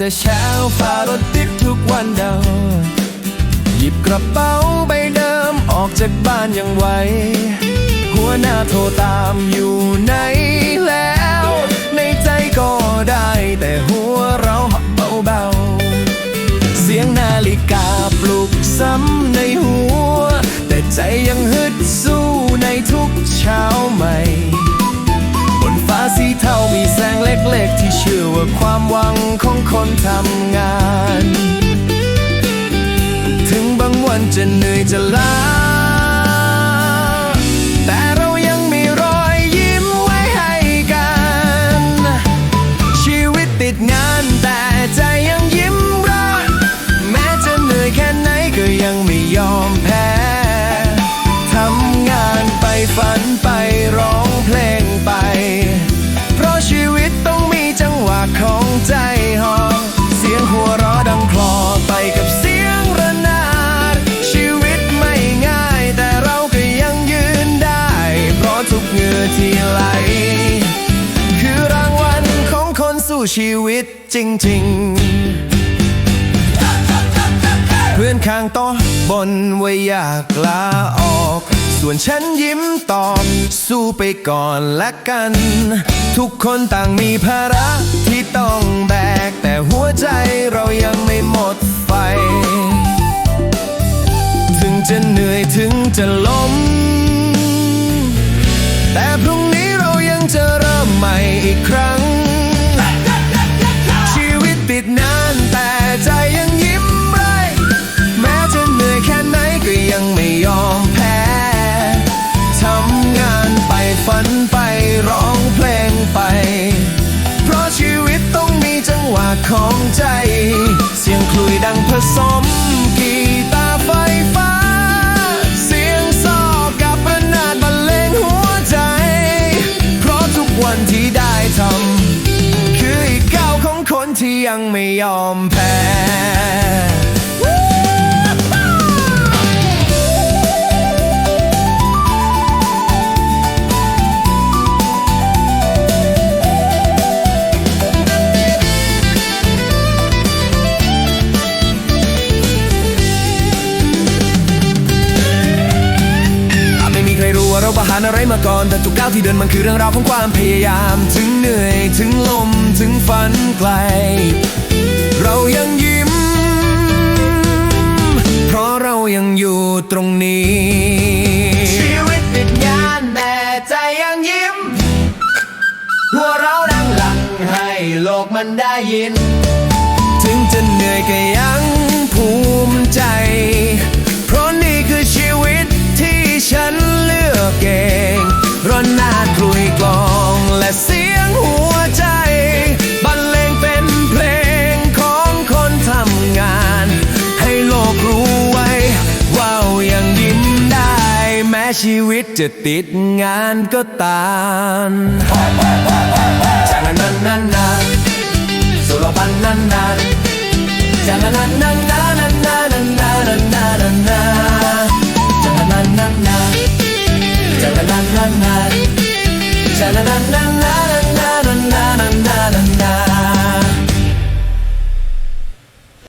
ต่เช้าฝ่ารถติดทุกวันเดา หยิบกระเป๋าใบเดิมออกจากบ้านอย่างไว หัวหน้าโทรตามอยู่ำงาน ถึงบางวันจะเหนื่อยจะล้า สู้ชีวิตจริง ๆ เพื่อนข้างโต๊ะบนว่าอยากลาออก ส่วนฉันยิ้มตอบสู้ไปก่อนละกัน ทุกคนต่างมีภาระที่ต้องแบก แต่หัวใจเรายังไม่หมดไฟ ถึงจะเหนื่อยถึงจะล้ม ผสมกีตาร์ไฟฟ้า เสียงซอกับระนาดบรรเลงหัวใจ เพราะทุกวันที่ได้ทำคืออีกก้าวของคนที่ยังไม่ยอมแพ้าเรานอะไรมาก่อนแต่ทุกก้าวที่เดินมันคือเรื่องราวของความพยายาม ถึงเหนื่อยถึงลมถึงฝันไกล เรายังยิ้ม เพราะเรายังอยู่ตรงนี้ ชีวิตติดงานแต่ใจยังยิ้ม หัวเราดังหลังให้โลกมันได้ยิน ถึงจะเหนื่อยก็ยัง ชีวิตจะติดงานก็ตามจากนั้นนั้นนั้นสุรพันธ์นั้นนั้นจากนั้นนั้นนั้นนั้นนั้นนั้นนั้นนั้นนั้นจากนั้นนั้นนั้นจากนั้นนั้นนั้นจากนั้นนั้นนั้น